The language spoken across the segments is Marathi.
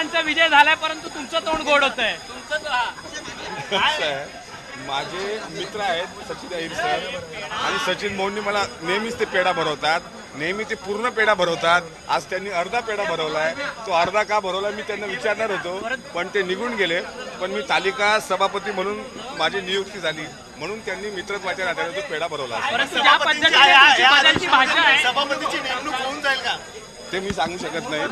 विरोधकांचा विजय झालाय परंतु तुमचं तोंड गोड होत आहे, माझे मित्र आहेत सचिन अहिर सर आणि सचिन भाऊंनी मला नेहमीच ते पेढा भरवतात. नेहमी ते पूर्ण पेढा भरवतात. आज त्यांनी अर्धा पेढा भरवलाय. तो अर्धा का भरवला मी त्यांना विचारणार होतो. पण ते निघून गेले. पण मी तालिका सभापती म्हणून माझी नियुक्ती झाली. म्हणून त्यांनी मित्रत्वाच्या नात्याने तो पेढा भरवला परंतु ज्या पद्धतीने तुमची बदलची भाषा आहे सभापतीची नेमणूक होऊन जाईल का मी सांगू शकत नाही.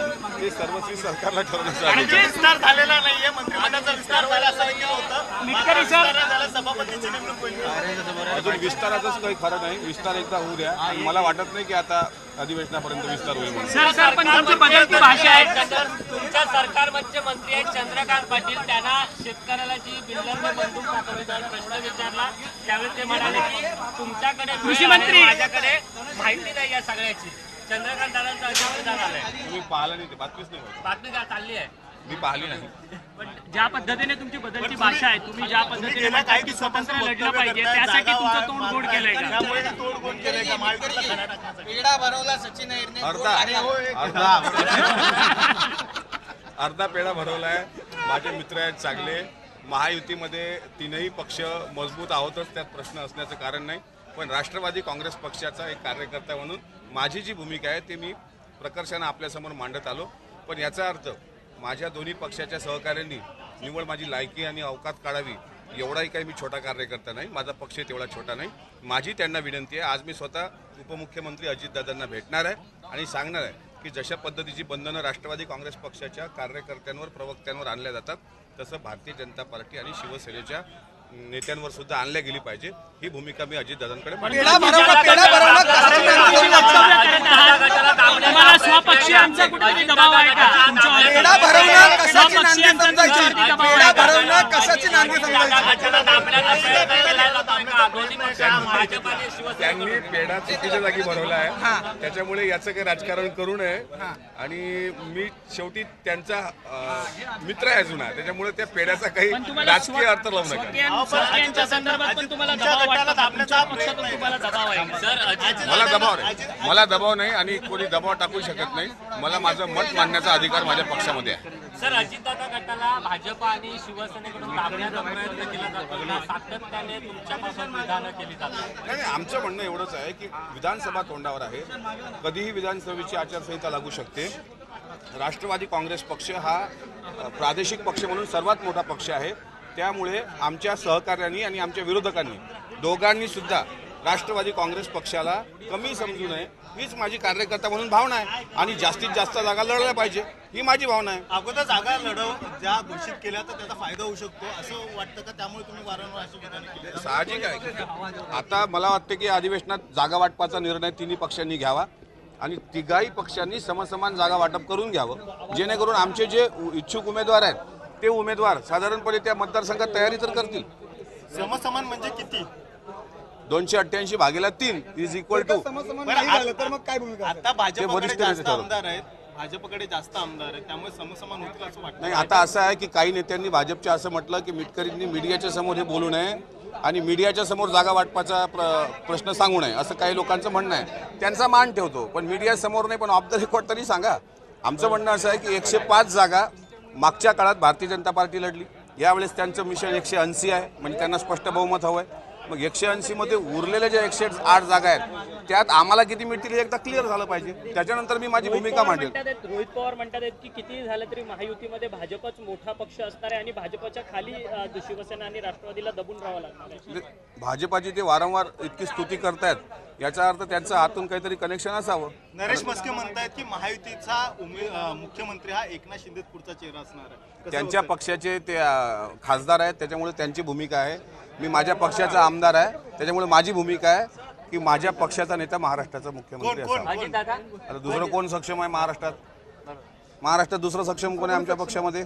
ते सर्वस्वी सरकारला ठरवण्याचं आणि जे विस्तार झालेला नाहीये मंत्रिमंडळाचा विस्तार व्हायला असं ऐकलं होतं. मिटकरी सर- विस्तार झाला सभापतीची नेमणूक होईल. का? अजून विस्ताराचंच काही खरं नाही. विस्तार एकदा होऊ द्या. आणि मला वाटत नाही की आता अधिवेशनापर्यंत विस्तार होईल म्हणून. सर सर पण तुमची बदलती भाषा आहे. तुमच्या सरकारमध्ये मंत्री आहेत चंद्रकांत पाटील. त्यांना शेतकऱ्याला जी बिल्डरने बंदूक दाखवली त्यावर प्रश्न विचारला. त्यावेळी ते म्हणाले की तुमच्याकडे वेळ कृषी आहे, मंत्री- माझ्याकडे माहिती नाही या सगळ्याची. चंद्रकांत दादांचा अशा आलंय तुम्ही पाहिलं नाही ते बातमीच नाही. बातमी काय चालली आहे? मी पाहिली नाही. पण ज्या पद्धतीने तुमची बदलची भाषा आहे तुम्ही ज्या पद्धतीने गेल्या म्हणता काही की दिवसापासून स्वतंत्र लढलं वक्तव्य पाहिजे करताय, त्यासाठी जागा तुमचं वाढ- तोंड वाढ गोड करताय. केलंय का? त्यामुळे तोड कोण केलंय का? महायुतीला खडा टाकण्यासाठी. पेढा भरवला सचिन अहिरने. अर्धा. अर्धा. अर्धा पेढा भरवलाय. माझे मित्र आहेत चांगले. महायुतीमध्ये तीनही पक्ष मजबूत आहोतच त्यात प्रश्न असण्याचं कारण नाही. पण राष्ट्रवादी काँग्रेस पक्षाचा एक कार्यकर्ता म्हणून माझी जी भूमिका आहे ती मी प्रकर्षानं आपल्यासमोर मांडत आलो. पण याचा अर्थ माझ्या दोन्ही पक्षाच्या सहकाऱ्यांनी निवड माझी लायकी आणि अवकात काढावी एवढाही काही मी छोटा कार्यकर्ता नाही. माझा पक्ष तेवढा छोटा नाही. माझी त्यांना विनंती आहे आज मी स्वतः उपमुख्यमंत्री अजितदादांना भेटणार आहे आणि सांगणार आहे की जशा पद्धतीची बंधनं राष्ट्रवादी काँग्रेस पक्षाच्या कार्यकर्त्यांवर प्रवक्त्यांवर आणल्या जातात तसं भारतीय जनता पार्टी आणि शिवसेनेच्या नेत्यांवर सुद्धा आणल्या गेली पाहिजे ही भूमिका मी पेढा भरवला कशाची कुठेतरी दबाव आहे का? पेढा भरवणं नांदी समजायची पेढा? भरवणं कशाची नांदी समजायची त्यांनी पेढा चुकीच्या जागी भरवला आहे. त्याच्यामुळे याचं काही राजकारण करू नये. आणि मी शेवटी त्यांचा मित्र आहे जुना त्याच्यामुळे त्या पेढ्याचा काही राजकीय अर्थ लावू नका. स्वकीय- स्वकीयांच्या संदर्भात पण तुम्हाला दबाव वाटतो. का? तुमच्या पक्षातून तुम्हाला दबाव आहे. का? सर अजित मला दबाव नाही. मला दबाव नाही आणि कोणी दबाव टाकू शकत नाही. मला माझं मत मांडण्याचा अधिकार माझ्या पक्षामध्ये आहे. सर अजितदादा गटाला भाजप आणि शिवसेनेकडून दाबण्याचा प्रयत्न केला जातो. ना सातत्याने तुमच्यापासून विधानं केली जातात? नाही नाही, आमचं म्हणणं एवढंच आहे की विधानसभा तोंडावर आहे. कधीही विधानसभेची आचारसंहिता लागू शकते. राष्ट्रवादी काँग्रेस पक्ष हा अ, प्रादेशिक पक्ष म्हणून सर्वात मोठा पक्ष आहे. त्यामुळे आमच्या सहकार्यांनी आणि आमच्या विरोधकांनी दोघांनी सुद्धा राष्ट्रवादी काँग्रेस पक्षाला कमी समजू नये. हीच माझी कार्यकर्ता म्हणून भावना आहे. आणि जास्तीत जास्त जागा लढल्या पाहिजे. ही माझी भावना आहे. अगोदर जागा लढव ज्या घोषित केल्या तर त्याचा फायदा होऊ शकतो. असं वाटतं का? त्यामुळे तुम्ही वारंवार अशी विधानं केली? साहजिक आहे. आता मला वाटतं की अधिवेशनात जागा वाटपाचा निर्णय तिन्ही पक्षांनी घ्यावा. आणि तिघाही पक्षांनी समसमान जागा वाटप करून घ्यावं. जेणेकरून आमचे जे इच्छुक उमेदवार आहेत ते उमेदवार साधारणपणे त्या मतदारसंघात तयारी तर करतील. समसमान म्हणजे किती? दोनशे अठ्ठ्याऐंशी भागेला तीन इज इक्वल टू तर मग काय भूमिका आता भाजपकडे वरिष्ठ जास्त नेते ठरवतात. आमदार आहेत. भाजपकडे जास्त आमदार आहेत. त्यामुळे समसमान होतील असं वाटतं. नाही आता असं आहे की काही नेत्यांनी भाजपच्या असं म्हटलं की मिटकरींनी मीडियाच्या समोर हे बोलू नये आणि मीडियाच्या समोर जागा वाटपाचा प्र प्रश्न सांगू नये असं काही लोकांचं म्हणणं आहे. त्यांचा मान ठेवतो पण मीडिया समोर नाही पण ऑफ द रेकॉर्ड तरी सांगा. आमचं म्हणणं असं आहे की एकशे पाच जागा मागच्या काळात भारतीय जनता पार्टी लढली. यावेळेस त्यांचं मिशन एकशे ऐंशी आहे म्हणजे त्यांना स्पष्ट बहुमत हवं आहे मग एकशे ऐंशीमध्ये उरलेल्या ज्या एकशे आठ जागा आहेत त्यात आम्हाला किती मिळतील हे एकदा क्लिअर झालं पाहिजे. त्याच्यानंतर मी माझी भूमिका मांडेल. म्हणतात रोहित पवार म्हणतात आहेत की किती झालं तरी महायुतीमध्ये भाजपच मोठा पक्ष असणार आहे आणि भाजपच्या खाली अ, शिवसेना आणि राष्ट्रवादीला दबून राहावं लागणार आहे. म्हणजे भाजपाची ते वारंवार इतकी स्तुती करतायत याचा अर्थ त्यांचं आतून काहीतरी कनेक्शन असावं. नरेश मस्के म्हणतायत की महायुतीचा उमे अं, मुख्यमंत्री हा एकनाथ शिंदे पुढचा चेहरा असणार आहे. कसं त्यांच्या? पक्षाचे ते अं, खासदार आहेत त्याच्यामुळे त्यांची भूमिका आहे. मी माझ्या पक्षाचा आमदार आहे त्याच्यामुळे माझी भूमिका आहे. की माझ्या पक्षाचा नेता महाराष्ट्राचा मुख्यमंत्री आता दुसरं कोण सक्षम आहे महाराष्ट्रात? महाराष्ट्रात दुसरं सक्षम कोण आहे आमच्या पक्षामध्ये?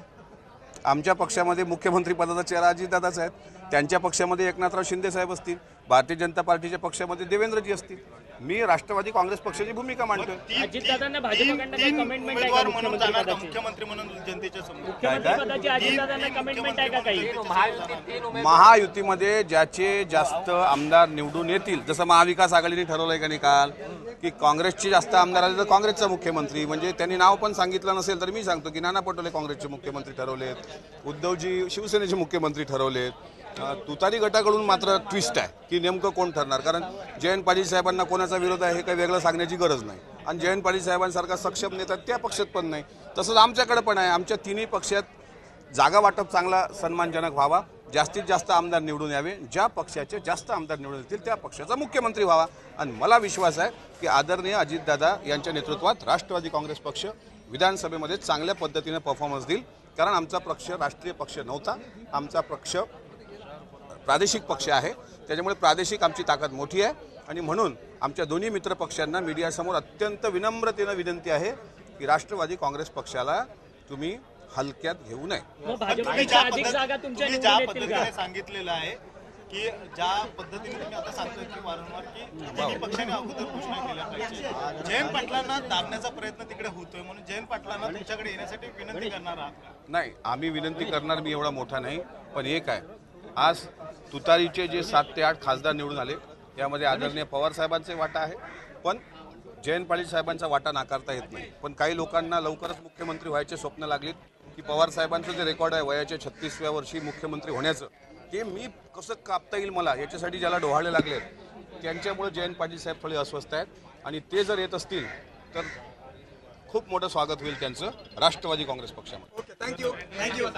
आमच्या पक्षामध्ये मुख्यमंत्री पदाचा चेहरा अजितदादाच आहेत. त्यांच्या पक्षामध्ये एकनाथराव शिंदे साहेब असतील. भारतीय जनता पार्टीच्या पक्षामध्ये देवेंद्रजी असतील. मी राष्ट्रवादी काँग्रेस पक्षाची भूमिका मांडतोय. ती- अजितदादांना ती- भाजपकडनं काही तीन कमेंटमेंट आहे का उमेदवार म्हणून मुख्यमंत्री जाणार का पदाची? मुख्यमंत्री म्हणून जनतेच्या समोर मुख्यमंत्री पदाची अजितदादांना कमेंटमेंट आहे का काही? महायुतीत तीन उमेदवार महायुतीमध्ये ज्याचे जास्त आमदार निवडून येतील जसं महाविकास आघाडीने ठरवलंय का निकाल की काँग्रेसचे जास्त आमदार आले तर काँग्रेसचा मुख्यमंत्री. म्हणजे त्यांनी नाव पण सांगितलं नसेल तर मी सांगतो की नाना पटोले काँग्रेसचे मुख्यमंत्री ठरवलेत उद्धवजी शिवसेनेचे मुख्यमंत्री ठरवलेत. तुतारी गटाकडून मात्र ट्विस्ट आहे की नेमकं कोण ठरणार? कारण जयंत पाटील साहेबांना कोणाचा विरोध आहे हे काही वेगळं सांगण्याची गरज नाही. आणि जयंत पाटील साहेबांसारखा सक्षम नेता त्या पक्षात पण नाही. तसंच आमच्याकडे पण आहे. आमच्या तिन्ही पक्षात जागा वाटप चांगला सन्मानजनक व्हावा. जास्तीत जास्त आमदार निवडून यावे. ज्या पक्षाचे जास्त आमदार निवडून येतील त्या पक्षाचा मुख्यमंत्री व्हावा. आणि मला विश्वास आहे की आदरणीय अजितदादा यांच्या नेतृत्वात राष्ट्रवादी काँग्रेस पक्ष विधानसभेमध्ये चांगल्या पद्धतीने परफॉर्मन्स देईल. कारण आमचा पक्ष राष्ट्रीय पक्ष नव्हता. आमचा पक्ष प्रादेशिक पक्ष आहे. त्याच्यामुळे प्रादेशिक आमची ताकद मोठी आहे. आणि म्हणून आमच्या दोन्ही मित्र पक्षांना मीडियासमोर अत्यंत विनम्रतेनं विनंती आहे की राष्ट्रवादी काँग्रेस पक्षाला तुम्ही हलक्यात घेऊ नये. सांगितलेलं आहे की ज्या पद्धतीने तुम्ही आता सांगतोय की वारंवार की तिन्ही पक्षाने अगोदर घोषणा केल्या पाहिजे. जयंत पाटलांना दाबण्याचा प्रयत्न तिकडे होतोय म्हणून जयंत पाटलांना तुमच्याकडे येण्यासाठी विनंती करणार आहात? नाही आम्ही विनंती करणार मी एवढा मोठा नाही पण एक आहे. आज तुतारीचे जे सात ते आठ खासदार निवडून आले यामध्ये आदरणीय पवार साहेबांचे वाटा आहे. पण जयंत पाटील साहेबांचा वाटा नाकारता येत नाही. पण काही लोकांना लवकरच मुख्यमंत्री व्हायचे स्वप्न लागलीत की पवार साहेबांचं जे रेकॉर्ड आहे वयाच्या छत्तीसव्या वर्षी मुख्यमंत्री होण्याचं ते मी कसं कापता येईल मला याच्यासाठी ज्याला डोहाळे लागले त्यांच्यामुळे जयंत पाटील साहेब थोडे अस्वस्थ आहेत. आणि ते जर येत असतील तर खूप मोठं स्वागत होईल त्यांचं राष्ट्रवादी काँग्रेस पक्षामध्ये. Thank you thank you